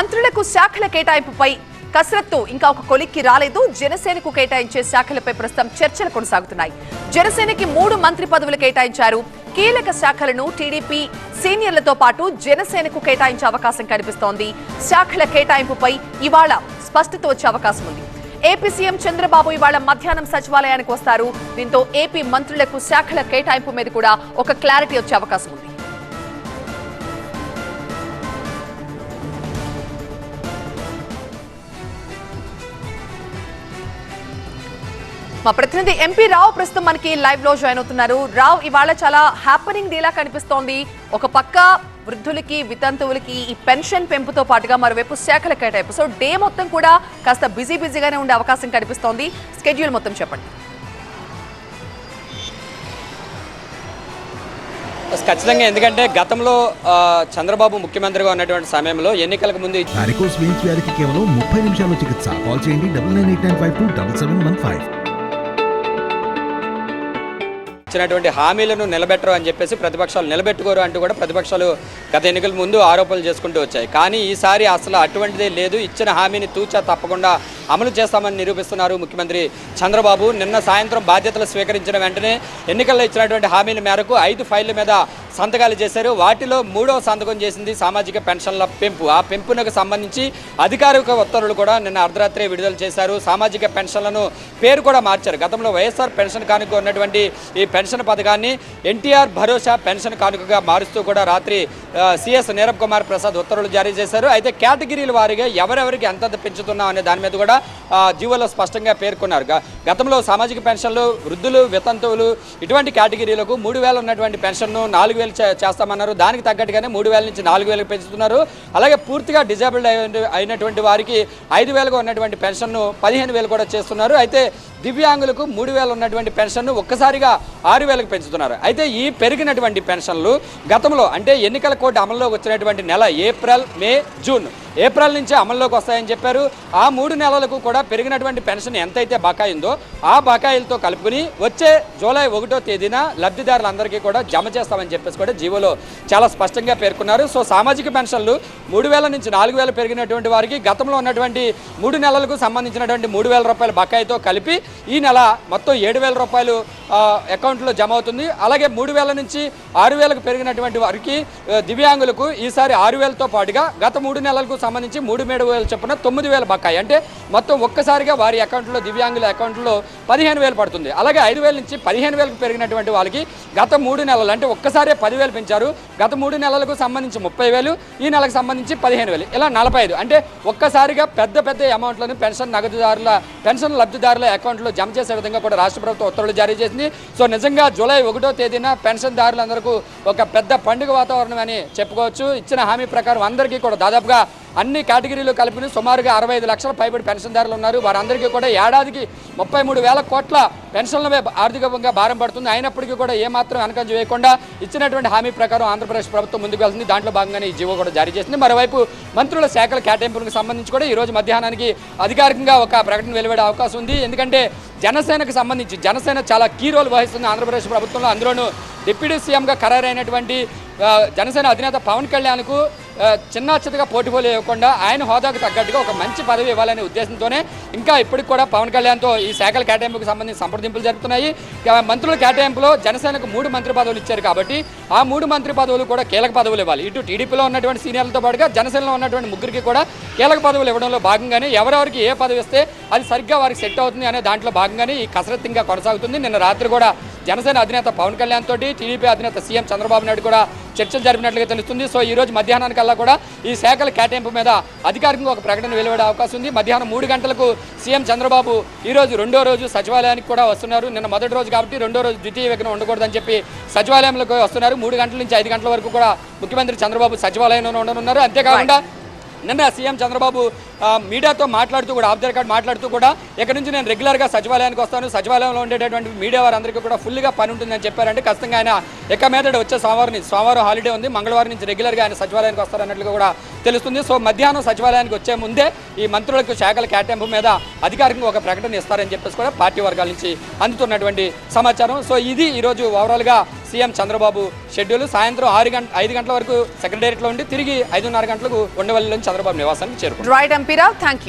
మంత్రులకు శాఖల కేటాయింపుపై కసరత్తు. ఇంకా ఒక కొలిక్కి రాలేదు. జనసేనకు కేటాయించే శాఖలపై ప్రస్తుతం చర్చలు కొనసాగుతున్నాయి. జనసేనకి మూడు మంత్రి పదవులు కేటాయించారు. కీలక శాఖలను టీడీపీ సీనియర్లతో పాటు జనసేనకు కేటాయించే అవకాశం కనిపిస్తోంది. శాఖల కేటాయింపుపై ఇవాళ స్పష్టత వచ్చే అవకాశం ఉంది. ఏపీ సీఎం చంద్రబాబు ఇవాళ మధ్యాహ్నం సచివాలయానికి వస్తారు. దీంతో ఏపీ మంత్రులకు శాఖల కేటాయింపు మీద కూడా ఒక క్లారిటీ వచ్చే అవకాశం ఉంది. మా ప్రతినిధి ఎంపీ రావు ప్రస్తుతం మనకి లైవ్లో జాయిన్ అవుతున్నారు. రావు ఇవాళ చాలా హ్యాపనింగ్ డేలా కనిపిస్తోంది. ఒక పక్క వృద్ధులకి వితంతువులకి ఈ పెన్షన్ పెంపుతో పాటుగా మరోవైపు శాఖల కేటాయింపు. సో డే మొత్తం కూడా కాస్త బిజీ బిజీగానే ఉండే అవకాశం కనిపిస్తోంది. స్కెడ్యూల్ మొత్తం చెప్పండి. ఖచ్చితంగా. ఎందుకంటే గతంలో చంద్రబాబు ముఖ్యమంత్రిగా ఉన్నటువంటి సమయంలో ఎన్నికలకు ముందు కేవలం ముప్పై నిమిషాల్లో చికిత్స. కాల్ చేయండి double nine eight nine five two double seven one five. ఇచ్చినటువంటి హామీలను నిలబెట్టరు అని చెప్పేసి ప్రతిపక్షాలు నిలబెట్టుకోరు అంటూ కూడా ప్రతిపక్షాలు గత ఎన్నికల ముందు ఆరోపణలు చేసుకుంటూ వచ్చాయి. కానీ ఈసారి అసలు అటువంటిదే లేదు. ఇచ్చిన హామీని తూచా తప్పకుండా అమలు చేస్తామని నిరూపిస్తున్నారు ముఖ్యమంత్రి చంద్రబాబు. నిన్న సాయంత్రం బాధ్యతలు స్వీకరించిన వెంటనే ఎన్నికల్లో ఇచ్చినటువంటి హామీల మేరకు ఐదు ఫైళ్ళ మీద సంతకాలు చేశారు. వాటిలో మూడవ సంతకం చేసింది సామాజిక పెన్షన్ల పెంపు. ఆ పెంపునకు సంబంధించి అధికారిక ఉత్తర్వులు కూడా నిన్న అర్ధరాత్రి విడుదల చేశారు. సామాజిక పెన్షన్లను పేరు కూడా మార్చారు. గతంలో వైఎస్ఆర్ పెన్షన్ కానుక ఉన్నటువంటి ఈ పెన్షన్ పథకాన్ని ఎన్టీఆర్ భరోసా పెన్షన్ కానుకగా మారుస్తూ కూడా రాత్రి సిఎస్ నీరబ్ కుమార్ ప్రసాద్ ఉత్తర్వులు జారీ చేశారు. అయితే కేటగిరీల వారీగా ఎవరెవరికి ఎంత పెంచుతున్నాం అనే దాని మీద కూడా జీవోలో స్పష్టంగా పేర్కొన్నారు. గతంలో సామాజిక పెన్షన్లు వృద్ధులు వితంతువులు ఇటువంటి కేటగిరీలకు మూడు ఉన్నటువంటి పెన్షన్ను నాలుగు వేలు చేస్తామన్నారు. దానికి తగ్గట్టుగానే మూడు వేల నుంచి నాలుగు వేలకు పెంచుతున్నారు. అలాగే పూర్తిగా డిజేబుల్డ్ అయినటువంటి వారికి ఐదు వేలుగా ఉన్నటువంటి పెన్షన్ను పదిహేను వేలు కూడా చేస్తున్నారు. అయితే దివ్యాంగులకు మూడు వేలు ఉన్నటువంటి పెన్షన్ను ఒక్కసారిగా ఆరు వేలకు పెంచుతున్నారు. అయితే ఈ పెరిగినటువంటి పెన్షన్లు గతంలో అంటే ఎన్నికల కోడ్ అమల్లోకి వచ్చినటువంటి నెల ఏప్రిల్ మే జూన్ ఏప్రిల్ నుంచే అమల్లోకి వస్తాయని చెప్పారు. ఆ మూడు నెలలకు కూడా పెరిగినటువంటి పెన్షన్ ఎంతైతే బకాయి ఉందో ఆ బకాయిలతో కలుపుకుని వచ్చే జూలై ఒకటో తేదీన లబ్ధిదారులందరికీ కూడా జమ చేస్తామని చెప్పేసి కూడా జీవోలో చాలా స్పష్టంగా పేర్కొన్నారు. సో సామాజిక పెన్షన్లు మూడు వేల నుంచి నాలుగు వేలు పెరిగినటువంటి వారికి గతంలో ఉన్నటువంటి మూడు నెలలకు సంబంధించినటువంటి మూడు వేల రూపాయల బకాయితో కలిపి ఈ నెల మొత్తం ఏడు వేల రూపాయలు అకౌంట్లో జమ అవుతుంది. అలాగే మూడు వేల నుంచి ఆరు వేలకు పెరిగినటువంటి వారికి దివ్యాంగులకు ఈసారి ఆరు వేలతో పాటుగా గత మూడు నెలలకు సంబంధించి మూడు మూడు వేలు చొప్పున తొమ్మిది వేల బకాయి. అంటే మొత్తం ఒక్కసారిగా వారి అకౌంట్లో దివ్యాంగుల అకౌంట్లో పదిహేను వేలు పడుతుంది. అలాగే ఐదు వేల నుంచి పదిహేను వేలకు పెరిగినటువంటి వాళ్ళకి గత మూడు నెలలు అంటే ఒక్కసారే పదివేలు పెంచారు. గత మూడు నెలలకు సంబంధించి ముప్పై వేలు ఈ నెలకు సంబంధించి నుంచి పదిహేను వేలు ఇలా నలభై ఐదు. అంటే ఒక్కసారిగా పెద్ద పెద్ద అమౌంట్లను పెన్షన్ నగదుదారుల పెన్షన్ లబ్ధిదారుల అకౌంట్లో జమ చేసే విధంగా కూడా రాష్ట్ర ప్రభుత్వం ఉత్తర్వులు జారీ చేసింది. సో నిజంగా జూలై ఒకటో తేదీన పెన్షన్దారులందరికీ ఒక పెద్ద పండుగ వాతావరణం అని చెప్పుకోవచ్చు. ఇచ్చిన హామీ ప్రకారం అందరికీ కూడా దాదాపుగా అన్ని కేటగిరీలు కలిపి సుమారుగా అరవై ఐదు లక్షల పైబడి పెన్షన్దారులు ఉన్నారు. వారందరికీ కూడా ఏడాదికి ముప్పై మూడు వేల కోట్ల పెన్షన్లమే ఆర్థికంగా భారం పడుతుంది. అయినప్పటికీ కూడా ఏమాత్రం వెనకంజ వేయకుండా ఇచ్చినటువంటి హామీ ప్రకారం ఆంధ్రప్రదేశ్ ప్రభుత్వం ముందుకు వెళ్తుంది. దాంట్లో భాగంగానే ఈ జీవో కూడా జారీ చేసింది. మరోవైపు మంత్రుల శాఖల కేటాయింపులకు సంబంధించి కూడా ఈ రోజు మధ్యాహ్నానికి అధికారికంగా ఒక ప్రకటన వెలువడే అవకాశం ఉంది. ఎందుకంటే జనసేనకు సంబంధించి జనసేన చాలా కీ రోల్ వహిస్తుంది ఆంధ్రప్రదేశ్ ప్రభుత్వంలో. అందులోనూ డిప్యూటీ సీఎంగా ఖరారైనటువంటి జనసేన అధినేత పవన్ కళ్యాణ్కు చిన్న చిన్నగా పోటీపోలు ఇవ్వకుండా ఆయన హోదాకు తగ్గట్టుగా ఒక మంచి పదవి ఇవ్వాలనే ఉద్దేశంతోనే ఇంకా ఇప్పటికి కూడా పవన్ కళ్యాణ్తో ఈ శాఖల కేటాయింపుకు సంబంధించి సంప్రదింపులు జరుగుతున్నాయి. మంత్రుల కేటాయింపులో జనసేనకు మూడు మంత్రి పదవులు ఇచ్చారు కాబట్టి ఆ మూడు మంత్రి పదవులు కూడా కీలక పదవులు ఇవ్వాలి. ఇటు టీడీపీలో ఉన్నటువంటి సీనియర్లతో పాటుగా జనసేనలో ఉన్నటువంటి ముగ్గురికి కూడా కీలక పదవులు ఇవ్వడంలో భాగంగానే ఎవరెవరికి ఏ పదవి ఇస్తే అది సరిగ్గా వారికి సెట్ అవుతుంది అనే దాంట్లో భాగంగానే ఈ కసరత్తు ఇంకా కొనసాగుతుంది. నిన్న రాత్రి కూడా జనసేన అధినేత పవన్ కళ్యాణ్ తోటి టీడీపీ అధినేత సీఎం చంద్రబాబు నాయుడు కూడా చర్చలు జరిపినట్లుగా తెలుస్తుంది. సో ఈ రోజు మధ్యాహ్నానికల్లా కూడా ఈ శాఖల కేటాయింపు మీద అధికారికంగా ఒక ప్రకటన వెలువడే అవకాశం ఉంది. మధ్యాహ్నం మూడు గంటలకు సీఎం చంద్రబాబు ఈ రోజు రెండో రోజు సచివాలయానికి కూడా వస్తున్నారు. నిన్న మొదటి రోజు కాబట్టి రెండో రోజు ద్వితీయ విఘ్నం ఉండకూడదని చెప్పి సచివాలయంలోకి వస్తున్నారు. మూడు గంటల నుంచి ఐదు గంటల వరకు కూడా ముఖ్యమంత్రి చంద్రబాబు సచివాలయంలో ఉండనున్నారు. అంతేకాకుండా నిన్న సీఎం చంద్రబాబు మీడియాతో మాట్లాడుతూ కూడా ఆఫ్ ద రికార్డ్ మాట్లాడుతూ కూడా ఇక్కడ నుంచి నేను రెగ్యులర్గా సచివాలయానికి వస్తాను సచివాలయంలో ఉండేటటువంటి మీడియా వారందరికీ కూడా ఫుల్గా పని ఉంటుందని చెప్పారంటే ఖచ్చితంగా ఆయన ఎక్క మీద వచ్చే సోమవారం నుంచి సోమవారం హాలిడే ఉంది మంగళవారం నుంచి రెగ్యులర్గా ఆయన సచివాలయానికి వస్తారన్నట్లుగా కూడా తెలుస్తుంది. సో మధ్యాహ్నం సచివాలయానికి వచ్చే ముందే ఈ మంత్రులకు శాఖల కేటాయింపు మీద అధికారికంగా ఒక ప్రకటన ఇస్తారని చెప్పేసి కూడా పార్టీ వర్గాల నుంచి అందుతున్నటువంటి సమాచారం. సో ఇది ఈరోజు ఓవరాల్గా సీఎం చంద్రబాబు షెడ్యూల్ సాయంత్రం ఆరు గంట ఐదు గంటల వరకు సెక్రటేరియట్లో ఉండి తిరిగి ఐదున్నర గంటలకు ఉండవల్లిలోని చంద్రబాబు నివాసానికి చేరుకుంటారు. Right ఎంపీరావు thank you